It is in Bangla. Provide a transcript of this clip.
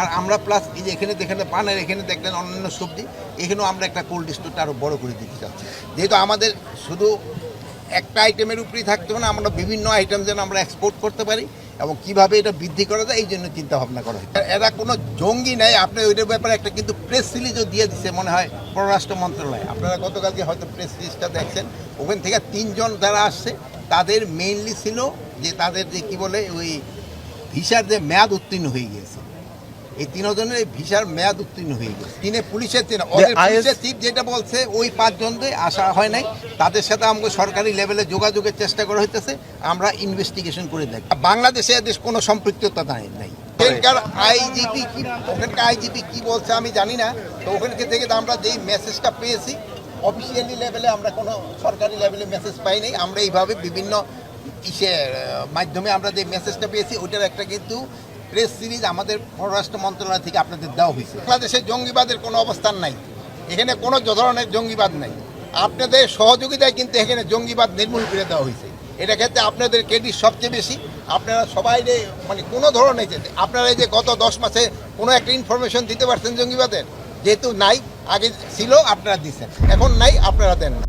আর আমরা প্লাস এই যে এখানে দেখেন পানের এখানে দেখলেন অন্যান্য সবজি, এখানেও আমরা একটা কোল্ড স্টোরটা আরও বড় করে দিতে চাচ্ছি। যেহেতু আমাদের শুধু একটা আইটেমের উপরেই থাকতে হবে না, আমরা বিভিন্ন আইটেম যেন আমরা এক্সপোর্ট করতে পারি এবং কীভাবে এটা বৃদ্ধি করা যায়, এই জন্য চিন্তা ভাবনা করা হয় এরা কোনো জঙ্গি নাই আপনি ওইটার ব্যাপারে একটা কিন্তু প্রেস রিলিজও দিয়ে দিচ্ছে মনে হয় পররাষ্ট্র মন্ত্রণালয়। আপনারা গতকালকে হয়তো প্রেস রিলিজটা দেখছেন, ওখান থেকে তিনজন যারা আসছে, তাদের মেইনলি ছিল যে তাদের যে কী বলে, ওই ভিসার যে মেয়াদ উত্তীর্ণ হয়ে গিয়েছে। এই তিনজনের ভিসার মেয়াদ উত্তীর্ণ হয়ে গেছে। তিনে পুলিশের তিন পুলিশের চিফ যেটা বলছে ওই পাঁচজন যে আসা হয় নাই। তাদের সাথে আমাকে সরকারি লেভেলে যোগাযোগের চেষ্টা করা হইতেছে। আমরা ইনভেস্টিগেশন করে দেখি। বাংলাদেশে এদের কোনো সম্পৃক্ততা নাই নাই। ওখানকার আইজিপি কি ওখানকার আইজিপি কি বলছে আমি জানি না। তো ওখানকে থেকে আমরা যেই মেসেজটা পেয়েছি অফিসিয়ালি লেভেলে আমরা কোনো সরকারি লেভেলে মেসেজ পাই নাই। আমরা এইভাবে বিভিন্ন ইসে আহ, মাধ্যমে আমরা যে মেসেজটা পেয়েছি ওইটার একটা কিন্তু প্রেস সিরিজ আমাদের পররাষ্ট্র মন্ত্রণালয় থেকে আপনাদের দেওয়া হয়েছে। বাংলাদেশে জঙ্গিবাদের কোনো অবস্থান নাই। এখানে কোনো ধরনের জঙ্গিবাদ নাই। আপনাদের সহযোগিতায় কিন্তু এখানে জঙ্গিবাদ নির্মূল করে দেওয়া হয়েছে। এটা ক্ষেত্রে আপনাদের ক্রেডিট সবচেয়ে বেশি। আপনারা সবাই মানে কোনো ধরনের যে, আপনারা এই যে গত দশ মাসে কোনো একটা ইনফরমেশন দিতে পারছেন জঙ্গিবাদের? যেহেতু নাই, আগে ছিল, আপনারা দিচ্ছেন। এখন নাই, আপনারা দেন না।